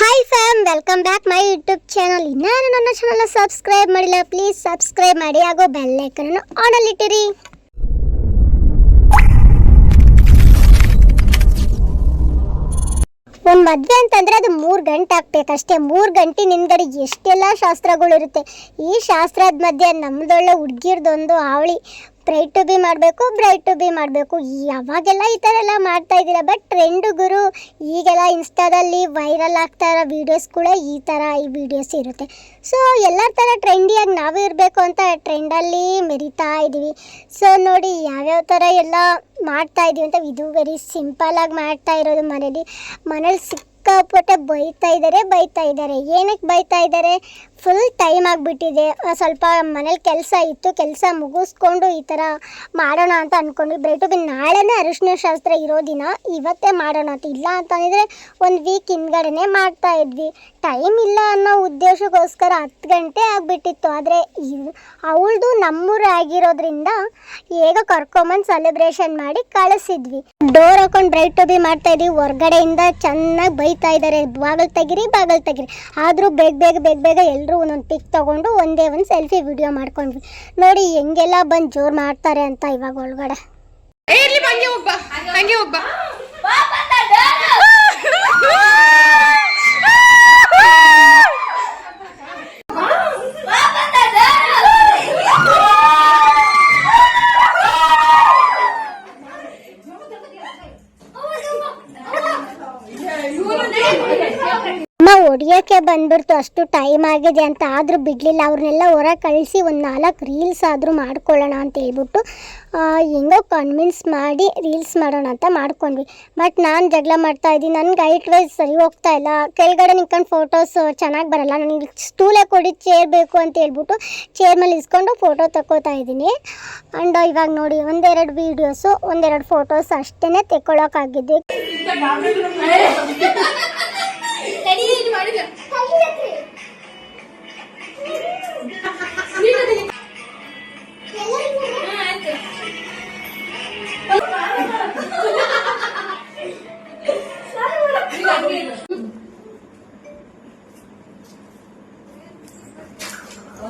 Hi fam welcome back my YouTube channel ಇನ್ನಾರು ನನ್ನ channel subscribe ಮಾಡಿಲ್ಲ please subscribe ಮಾಡಿ. ಹಾಗೂ ಆನಲ್ಲಿ ಇಟ್ಟಿರಿ. ಒಂದು ಮದುವೆ ಅಂತಂದರೆ ಅದು ಮೂರು ಗಂಟೆ ಆಗ್ಬೇಕಷ್ಟೇ. ಮೂರು ಗಂಟೆ ನಿನ್ಗಡೆ ಎಷ್ಟೆಲ್ಲ ಶಾಸ್ತ್ರಗಳಿರುತ್ತೆ ಈ ಶಾಸ್ತ್ರದ ಮಧ್ಯೆ ನಮ್ಮದೊಳ್ಳೆ ಹುಡ್ಗಿರ್ದೊಂದು ಅವಳಿ ಬ್ರೈಟ್ ಟು ಬಿ ಮಾಡಬೇಕು ಬ್ರೈಟ್ ಟು ಬಿ ಮಾಡಬೇಕು. ಯಾವಾಗೆಲ್ಲ ಈ ಥರ ಎಲ್ಲ ಮಾಡ್ತಾ ಇದ್ದೀರಾ? ಬಟ್ ಟ್ರೆಂಡ್ ಗುರು, ಈಗೆಲ್ಲ ಇನ್ಸ್ಟಾದಲ್ಲಿ ವೈರಲ್ ಆಗ್ತಾ ಇರೋ ವೀಡಿಯೋಸ್ ಕೂಡ ಈ ಥರ ಈ ವೀಡಿಯೋಸ್ ಇರುತ್ತೆ. ಸೊ ಎಲ್ಲ ಥರ ಟ್ರೆಂಡಿಯಾಗಿ ನಾವು ಇರಬೇಕು ಅಂತ ಟ್ರೆಂಡಲ್ಲಿ ಮೆರಿತಾ ಇದ್ದೀವಿ. ಸೊ ನೋಡಿ ಯಾವ್ಯಾವ ಥರ ಎಲ್ಲ ಮಾಡ್ತಾ ಇದ್ದೀವಿ ಅಂತ ಇದು ವೆರಿ ಸಿಂಪಲಾಗಿ ಮಾಡ್ತಾ ಇರೋದು ಮನೇಲಿ. ಮನೇಲಿ ಸಿಕ್ಕಾಪಟ್ಟೆ ಬೈತಾ ಇದ್ದಾರೆ ಬೈತಾ ಇದ್ದಾರೆ. ಏನಕ್ಕೆ ಬೈತಾ ಇದ್ದಾರೆ? ಫುಲ್ ಟೈಮ್ ಆಗಿಬಿಟ್ಟಿದೆ. ಸ್ವಲ್ಪ ಮನೇಲಿ ಕೆಲಸ ಇತ್ತು, ಕೆಲಸ ಮುಗಿಸ್ಕೊಂಡು ಈ ಥರ ಮಾಡೋಣ ಅಂತ ಅಂದ್ಕೊಂಡ್ವಿ ಬ್ರೈಟು ಬಿ ನಾಳೆನೇ ಅರಿಶಿನ ಶಾಸ್ತ್ರ ಇರೋ ದಿನ, ಇವತ್ತೇ ಮಾಡೋಣ ಅಂತ. ಇಲ್ಲ ಅಂತಂದರೆ ಒಂದು ವೀಕ್ ಹಿಂದ್ಗಡೆನೆ ಮಾಡ್ತಾ ಇದ್ವಿ. ಟೈಮ್ ಇಲ್ಲ ಅನ್ನೋ ಉದ್ದೇಶಕ್ಕೋಸ್ಕರ ಹತ್ತು ಗಂಟೆ ಆಗಿಬಿಟ್ಟಿತ್ತು. ಆದರೆ ಅವಳದು ನಮ್ಮೂರು ಆಗಿರೋದ್ರಿಂದ ಹೇಗ ಕರ್ಕೊಂಬಂದು ಸೆಲೆಬ್ರೇಷನ್ ಮಾಡಿ ಕಳಿಸಿದ್ವಿ. ಡೋರ್ ಹಾಕೊಂಡು ಬ್ರೈಟ್ ಟು ಬಿ ಮಾಡ್ತಾ ಇದ್ವಿ. ಹೊರ್ಗಡೆಯಿಂದ ಚೆನ್ನಾಗಿ ಬೈತಾ ಇದ್ದಾರೆ ಬಾಗಲ್ ತೆಗಿರಿ ಬಾಗಲ್ ತೆಗಿರಿ. ಆದರೂ ಬೇಗ ಬೇಗ ಬೇಗ ಬೇಗ ಎಲ್ಲರೂ ಒಂದೊಂದು ಪಿಕ್ ತಗೊಂಡು ಒಂದೇ ಒಂದು ಸೆಲ್ಫಿ ವಿಡಿಯೋ ಮಾಡ್ಕೊಂಡ್ವಿ. ನೋಡಿ ಹೆಂಗೆಲ್ಲ ಬಂದು ಜೋರು ಮಾಡ್ತಾರೆ ಅಂತ ಇವಾಗ ಒಳಗಡೆ. ಏ ಇರ್ಲಿ ಹಂಗೆ ಹೋಗ್ಬಾ ಹಂಗೆ ಹೋಗ್ಬಾ ಹೊಡಿಯೋಕ್ಕೆ ಬಂದ್ಬಿಡ್ತು. ಅಷ್ಟು ಟೈಮ್ ಆಗಿದೆ ಅಂತ ಆದರೂ ಬಿಡಲಿಲ್ಲ. ಅವ್ರನ್ನೆಲ್ಲ ಹೊರಗೆ ಕಳಿಸಿ ಒಂದು ನಾಲ್ಕು ರೀಲ್ಸ್ ಆದರೂ ಮಾಡ್ಕೊಳ್ಳೋಣ ಅಂತ ಹೇಳ್ಬಿಟ್ಟು ಹೆಂಗೋ ಕನ್ವಿನ್ಸ್ ಮಾಡಿ ರೀಲ್ಸ್ ಮಾಡೋಣ ಅಂತ ಮಾಡ್ಕೊಂಡ್ವಿ. ಬಟ್ ನಾನು ಜಗಳ ಮಾಡ್ತಾ ಇದ್ದೀನಿ. ನನಗೆ ಹೈಟ್ ವೈಸ್ ಸರಿ ಹೋಗ್ತಾ ಇಲ್ಲ. ಕೆಳಗಡೆ ನಿಂತ್ಕೊಂಡು ಫೋಟೋಸ್ ಚೆನ್ನಾಗಿ ಬರಲ್ಲ. ನನಗೆ ಸ್ಟೂಲೇ ಕೊಡಿ ಚೇರ್ ಬೇಕು ಅಂತ ಹೇಳ್ಬಿಟ್ಟು ಚೇರ್ ಮೇಲೆ ಇಸ್ಕೊಂಡು ಫೋಟೋ ತಗೋತಾ ಇದ್ದೀನಿ. ಆ್ಯಂಡ್ ಇವಾಗ ನೋಡಿ ಒಂದೆರಡು ವೀಡಿಯೋಸು ಒಂದೆರಡು ಫೋಟೋಸ್ ಅಷ್ಟೇ ತೆಕ್ಕೊಳ್ಳೋಕ್ಕಾಗಿದ್ದೆ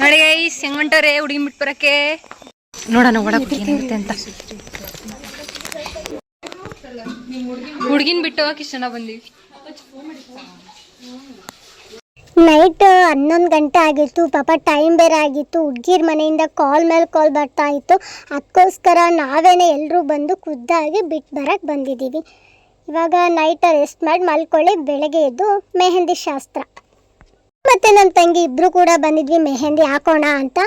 ನೋಡಿ ಗೈಸ್, ಹೆಂಗ್ ಹೊಂಟವ್ರೆ ಹುಡುಗಿ ಬಿಟ್ಟು ಬರಕ್ಕೆ? ನೋಡೋಣ ಒಳಗೆ ಅಂತ. ಬಿಟ್ಟು ಜನ ಬಂದೀವಿ. ನೈಟ್ ಹನ್ನೊಂದು ಗಂಟೆ ಆಗಿತ್ತು, ಪಾಪ ಟೈಮ್ ಬೇರೆ ಆಗಿತ್ತು, ಹುಡ್ಗಿರ್ ಮನೆಯಿಂದ ಕಾಲ್ ಮೇಲೆ ಕಾಲ್ ಬರ್ತಾ ಇತ್ತು. ಅದಕ್ಕೋಸ್ಕರ ನಾವೇನೇ ಎಲ್ಲರೂ ಬಂದು ಖುದ್ದಾಗಿ ಬಿಟ್ಟು ಬರಕ್ಕೆ ಬಂದಿದ್ದೀವಿ. ಇವಾಗ ನೈಟ್ ರೆಸ್ಟ್ ಮಾಡಿ ಮಲ್ಕೊಳ್ಳಿ, ಬೆಳಗ್ಗೆ ಎದ್ದು ಮೆಹಂದಿ ಶಾಸ್ತ್ರ. ಮತ್ತು ನನ್ನ ತಂಗಿ ಇಬ್ಬರು ಕೂಡ ಬಂದಿದ್ವಿ, ಮೆಹೆಂದಿ ಹಾಕೋಣ ಅಂತ.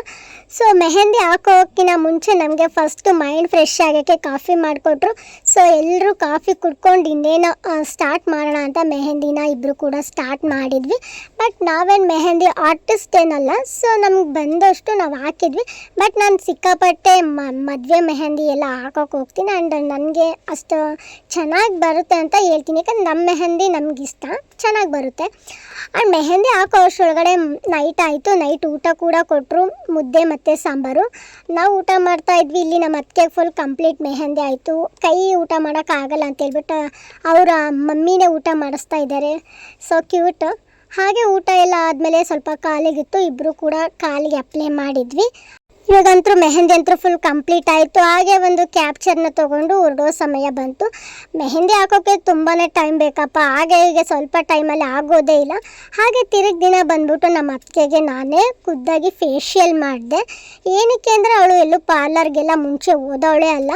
ಸೊ ಮೆಹೆಂದಿ ಹಾಕೋಕ್ಕಿಂತ ಮುಂಚೆ ನಮಗೆ ಫಸ್ಟು ಮೈಂಡ್ ಫ್ರೆಶ್ ಆಗೋಕ್ಕೆ ಕಾಫಿ ಮಾಡಿಕೊಟ್ರು. ಸೊ ಎಲ್ಲರೂ ಕಾಫಿ ಕುಡ್ಕೊಂಡು ಇನ್ನೇನು ಸ್ಟಾರ್ಟ್ ಮಾಡೋಣ ಅಂತ ಮೆಹಂದಿನ ಇಬ್ಬರು ಕೂಡ ಸ್ಟಾರ್ಟ್ ಮಾಡಿದ್ವಿ. ಬಟ್ ನಾವೇನು ಮೆಹಂದಿ ಆರ್ಟಿಸ್ಟ್ ಏನಲ್ಲ ಸೊ ನಮ್ಗೆ ಬಂದಷ್ಟು ನಾವು ಹಾಕಿದ್ವಿ. ಬಟ್ ನಾನು ಸಿಕ್ಕಾಪಟ್ಟೆ ಮದುವೆ ಮೆಹಂದಿ ಎಲ್ಲ ಹಾಕೋಕೆ ಹೋಗ್ತೀನಿ ಆ್ಯಂಡ್ ನನಗೆ ಅಷ್ಟು ಚೆನ್ನಾಗಿ ಬರುತ್ತೆ ಅಂತ ಹೇಳ್ತೀನಿ. ಯಾಕಂದ್ರೆ ನಮ್ಮ ಮೆಹಂದಿ ಇಷ್ಟ, ಚೆನ್ನಾಗಿ ಬರುತ್ತೆ. ಆ್ಯಂಡ್ ಮೆಹಂದಿ ಹಾಕೋ ಅಷ್ಟರೊಳಗಡೆ ನೈಟ್ ಆಯಿತು ನೈಟ್ ಊಟ ಕೂಡ ಕೊಟ್ಟರು ಮುದ್ದೆ ಮತ್ತು ಸಾಂಬಾರು. ನಾವು ಊಟ ಮಾಡ್ತಾ ಇದ್ವಿ, ಇಲ್ಲಿ ನಮ್ಮ ಅತ್ತಿಗೆ ಫುಲ್ ಕಂಪ್ಲೀಟ್ ಮೆಹಂದಿ ಆಯಿತು. ಕೈ ಊಟ ಮಾಡೋಕ್ಕಾಗಲ್ಲ ಅಂತ ಹೇಳ್ಬಿಟ್ಟು ಅವರ ಮಮ್ಮಿನೇ ಊಟ ಮಾಡಿಸ್ತಾ ಇದ್ದಾರೆ. ಸೊ ಕ್ಯೂಟ್ ಹಾಗೆ ಊಟ ಎಲ್ಲ ಆದಮೇಲೆ ಸ್ವಲ್ಪ ಕಾಲಿಗಿತ್ತು. ಇಬ್ಬರು ಕೂಡ ಕಾಲಿಗೆ ಅಪ್ಲೈ ಮಾಡಿದ್ವಿ. ಇವಾಗಂತೂ ಮೆಹಂದಿ ಅಂತೂ ಫುಲ್ ಕಂಪ್ಲೀಟ್ ಆಯಿತು. ಹಾಗೆ ಒಂದು ಕ್ಯಾಪ್ಚರ್ನ ತೊಗೊಂಡು ಹೊರಡೋ ಸಮಯ ಬಂತು. ಮೆಹಂದಿ ಹಾಕೋಕ್ಕೆ ತುಂಬಾ ಟೈಮ್ ಬೇಕಪ್ಪ. ಹಾಗೆ ಹೀಗೆ ಸ್ವಲ್ಪ ಟೈಮಲ್ಲಿ ಆಗೋದೇ ಇಲ್ಲ. ಹಾಗೆ ತಿರುಗ್ ದಿನ ಬಂದ್ಬಿಟ್ಟು ನಮ್ಮ ಅತ್ತಿಗೆಗೆ ನಾನೇ ಖುದ್ದಾಗಿ ಫೇಶಿಯಲ್ ಮಾಡಿದೆ. ಏನಕ್ಕೆ ಅಂದರೆ ಅವಳು ಎಲ್ಲೂ ಪಾರ್ಲರ್ಗೆಲ್ಲ ಮುಂಚೆ ಓದೋಳೆ ಅಲ್ಲ.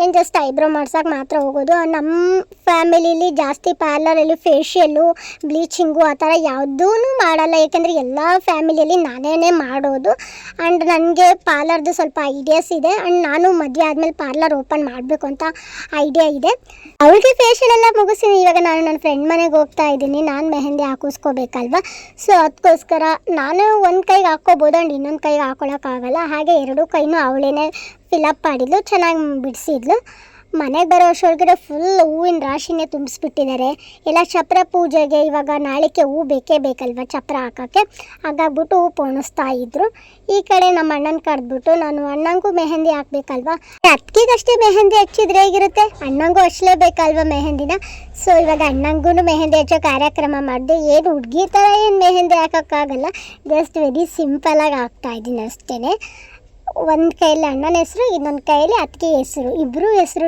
ಏನು ಜಸ್ಟ್ ಐಬ್ರೋ ಮಾಡ್ಸೋಕೆ ಮಾತ್ರ ಹೋಗೋದು. ನಮ್ಮ ಫ್ಯಾಮಿಲಿಲಿ ಜಾಸ್ತಿ ಪಾರ್ಲರಲ್ಲಿ ಫೇಶಿಯಲ್ಲು ಬ್ಲೀಚಿಂಗು ಆ ಥರ ಯಾವುದೂ ಮಾಡಲ್ಲ. ಏಕೆಂದರೆ ಎಲ್ಲ ಫ್ಯಾಮಿಲಿಯಲ್ಲಿ ನಾನೇ ಮಾಡೋದು. ಆ್ಯಂಡ್ ನನಗೆ ಪಾ ಪಾರ್ಲರ್ದು ಸ್ವಲ್ಪ ಐಡಿಯಾಸ್ ಇದೆ. ಆ್ಯಂಡ್ ನಾನು ಮದುವೆ ಆದಮೇಲೆ ಪಾರ್ಲರ್ ಓಪನ್ ಮಾಡಬೇಕು ಅಂತ ಐಡಿಯಾ ಇದೆ. ಅವಳಿಗೆ ಫೇಶಿಯಲ್ ಎಲ್ಲ ಮುಗಿಸಿ ಇವಾಗ ನಾನು ನನ್ನ ಫ್ರೆಂಡ್ ಮನೆಗೆ ಹೋಗ್ತಾ ಇದ್ದೀನಿ. ನಾನು ಮೆಹಂದಿ ಹಾಕಿಸ್ಕೋಬೇಕಲ್ವ? ಸೊ ಅದಕ್ಕೋಸ್ಕರ ನಾನು ಒಂದು ಕೈಗೆ ಹಾಕ್ಕೋಬೋದು ಆ್ಯಂಡ್ ಇನ್ನೊಂದು ಕೈಗೆ ಹಾಕೊಳ್ಳೋಕ್ಕಾಗಲ್ಲ ಹಾಗೆ ಎರಡೂ ಕೈನೂ ಅವಳೇನೆ ಫಿಲಪ್ ಮಾಡಿದ್ಲು. ಚೆನ್ನಾಗಿ ಬಿಡಿಸಿದ್ಲು. ಮನೆಗೆ ಬರೋ ಅಷ್ಟೊಳಗಡೆ ಫುಲ್ ಹೂವಿನ ರಾಶಿನೇ ತುಂಬಿಸ್ಬಿಟ್ಟಿದ್ದಾರೆ. ಎಲ್ಲ ಚಪ್ರ ಪೂಜೆಗೆ ಇವಾಗ ನಾಳೆಗೆ ಹೂ ಬೇಕೇ ಬೇಕಲ್ವ ಚಪ್ರ ಹಾಕೋಕ್ಕೆ ಹಾಗಾಗ್ಬಿಟ್ಟು ಹೂ ಪೋಣಿಸ್ತಾ ಇದ್ರು. ಈ ಕಡೆ ನಮ್ಮ ಅಣ್ಣನ ಕರೆದ್ಬಿಟ್ಟು ನಾನು ಅಣ್ಣಂಗೂ ಮೆಹಂದಿ ಹಾಕ್ಬೇಕಲ್ವಾ? ಅತ್ತಿಗೆಗಷ್ಟೇ ಮೆಹಂದಿ ಹಚ್ಚಿದ್ರೆ ಹೇಗಿರುತ್ತೆ? ಅಣ್ಣಂಗೂ ಹಚ್ಚಲೇಬೇಕಲ್ವ ಮೆಹಂದಿನ? ಸೊ ಇವಾಗ ಅಣ್ಣಂಗೂ ಮೆಹಂದಿ ಹಚ್ಚೋ ಕಾರ್ಯಕ್ರಮ ಮಾಡಿದೆ. ಏನು ಹುಡುಗಿ ಥರ ಏನು ಮೆಹಂದಿ ಹಾಕೋಕ್ಕಾಗಲ್ಲ. ಜಸ್ಟ್ ವೆರಿ ಸಿಂಪಲಾಗಿ ಹಾಕ್ತಾ ಇದ್ದೀನಿ ಅಷ್ಟೇ ಒಂದು ಕೈಯಲ್ಲಿ ಅಣ್ಣನ ಹೆಸರು, ಇನ್ನೊಂದು ಕೈಯಲ್ಲಿ ಅತ್ತಿಗೆ ಹೆಸರು. ಇಬ್ಬರು ಹೆಸರು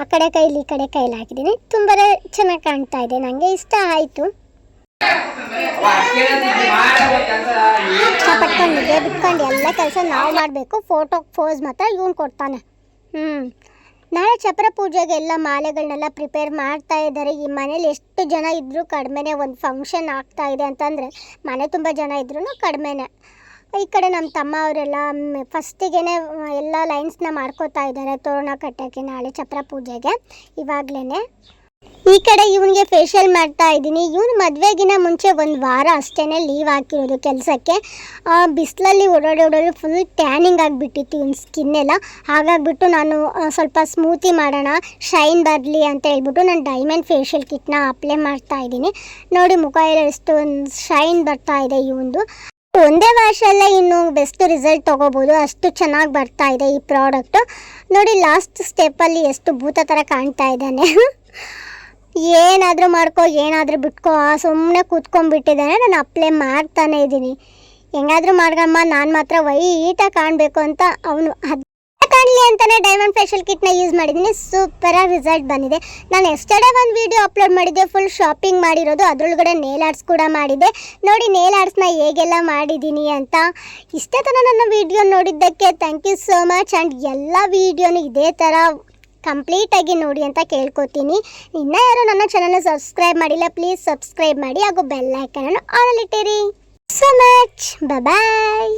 ಆ ಕಡೆ ಕೈಲಿ ಈ ಕಡೆ ಕೈಲಿ ಹಾಕಿದ್ದೀನಿ. ತುಂಬಾ ಚೆನ್ನಾಗಿ ಕಾಣ್ತಾ ಇದೆ. ನನಗೆ ಇಷ್ಟ ಆಯಿತು. ಪಟ್ಕೊಂಡಿದ್ದೆ, ಬಿಟ್ಕೊಂಡು ಎಲ್ಲ ಕೆಲಸ ನಾವು ಮಾಡಬೇಕು. ಫೋಟೋ ಪೋಸ್ ಮಾತ್ರ ಇವನು ಕೊಡ್ತಾನೆ. ಹ್ಞೂ ನಾಳೆ ಚಪ್ರ ಪೂಜೆಗೆ ಎಲ್ಲ ಮಾಲೆಗಳನ್ನೆಲ್ಲ ಪ್ರಿಪೇರ್ ಮಾಡ್ತಾ ಇದ್ದಾರೆ. ಈ ಮನೇಲಿ ಎಷ್ಟು ಜನ ಇದ್ದರೂ ಕಡಿಮೆನೇ ಒಂದು ಫಂಕ್ಷನ್ ಆಗ್ತಾ ಇದೆ ಅಂತಂದರೆ ಮನೆ ತುಂಬ ಜನ ಇದ್ರೂ ಕಡಿಮೆನೇ. ಈ ಕಡೆ ನಮ್ಮ ತಮ್ಮ ಅವರೆಲ್ಲ ಫಸ್ಟಿಗೆ ಎಲ್ಲ ಲೈನ್ಸ್ನ ಮಾಡ್ಕೋತಾ ಇದ್ದಾರೆ ತೋರಣ ಕಟ್ಟೋಕ್ಕೆ ನಾಳೆ ಚಪ್ರ ಪೂಜೆಗೆ ಇವಾಗಲೇ ಈ ಕಡೆ ಇವನಿಗೆ ಫೇಶಿಯಲ್ ಮಾಡ್ತಾ ಇದ್ದೀನಿ. ಇವನು ಮದುವೆಗಿನ ಮುಂಚೆ ಒಂದು ವಾರ ಅಷ್ಟೇ ಲೀವ್ ಹಾಕಿರೋದು ಕೆಲಸಕ್ಕೆ. ಬಿಸಿಲಲ್ಲಿ ಓಡಾಡಿ ಓಡಾಡಿ ಫುಲ್ ಟ್ಯಾನಿಂಗ್ ಆಗಿಬಿಟ್ಟಿತ್ತು ಇವನ ಸ್ಕಿನ್ ಎಲ್ಲ. ಹಾಗಾಗ್ಬಿಟ್ಟು ನಾನು ಸ್ವಲ್ಪ ಸ್ಮೂತಿ ಮಾಡೋಣ ಶೈನ್ ಬರಲಿ ಅಂತ ಹೇಳ್ಬಿಟ್ಟು ನಾನು ಡೈಮಂಡ್ ಫೇಶಿಯಲ್ ಕಿಟ್ನ ಅಪ್ಲೈ ಮಾಡ್ತಾ ಇದ್ದೀನಿ. ನೋಡಿ ಮುಖ ಎಲ್ಲ ಎಷ್ಟು ಶೈನ್ ಬರ್ತಾ ಇದೆ ಇವಂದು ಒಂದೇ ವರ್ಷಲ್ಲೇ ಇನ್ನು ಬೆಸ್ಟ್ ರಿಸಲ್ಟ್ ತೊಗೋಬೋದು. ಅಷ್ಟು ಚೆನ್ನಾಗಿ ಬರ್ತಾ ಇದೆ ಈ ಪ್ರಾಡಕ್ಟು. ನೋಡಿ, ಲಾಸ್ಟ್ ಸ್ಟೆಪ್ಪಲ್ಲಿ ಎಷ್ಟು ಭೂತ ಥರ ಕಾಣ್ತಾ ಇದ್ದಾನೆ. ಏನಾದರೂ ಮಾಡ್ಕೋ, ಏನಾದರೂ ಬಿಟ್ಕೋ. ಸುಮ್ಮನೆ ಕೂತ್ಕೊಂಡ್ಬಿಟ್ಟಿದ್ದಾನೆ. ನಾನು ಅಪ್ಲೈ ಮಾಡ್ತಾನೆ ಇದ್ದೀನಿ. ಹೆಂಗಾದರೂ ಮಾಡ್ಗಮ್ಮ, ನಾನು ಮಾತ್ರ ವೈಟಾಗಿ ಕಾಣಬೇಕು ಅಂತ ಅವನು. ಕಾಣಲಿ ಅಂತಲೇ ಡೈಮಂಡ್ ಫೇಶಿಯಲ್ ಕಿಟ್ನ ಯೂಸ್ ಮಾಡಿದ್ದೀನಿ. ಸೂಪರಾಗಿ ರಿಸಲ್ಟ್ ಬಂದಿದೆ. ನಾನು ಎಸ್ಟರ್ಡೇ ಒಂದು ವಿಡಿಯೋ ಅಪ್ಲೋಡ್ ಮಾಡಿದ್ದೆ. ಫುಲ್ ಶಾಪಿಂಗ್ ಮಾಡಿರೋದು. ಅದರೊಳಗಡೆ ನೇಲ್ ಆರ್ಟ್ಸ್ ಕೂಡ ಮಾಡಿದ್ದೆ. ನೋಡಿ ನೇಲ್ ಆರ್ಟ್ಸ್ನ ಹೇಗೆಲ್ಲ ಮಾಡಿದ್ದೀನಿ ಅಂತ. ಇಷ್ಟೇ ತನ ನನ್ನ ವಿಡಿಯೋ ನೋಡಿದ್ದಕ್ಕೆ thank you so much and ಎಲ್ಲ ವೀಡಿಯೋನು ಇದೇ ಥರ ಕಂಪ್ಲೀಟಾಗಿ ನೋಡಿ ಅಂತ ಕೇಳ್ಕೊತೀನಿ. ಇನ್ನೂ ಯಾರು ನನ್ನ ಚಾನಲ್ನ ಸಬ್ಸ್ಕ್ರೈಬ್ ಮಾಡಿಲ್ಲ ಪ್ಲೀಸ್ ಸಬ್ಸ್ಕ್ರೈಬ್ ಮಾಡಿ. ಹಾಗೂ ಬೆಲ್ ಐಕನನ್ನು ಆನಲ್ಲಿಟ್ಟಿರಿ ಸೊ ಮಚ್ ಬಾಯ್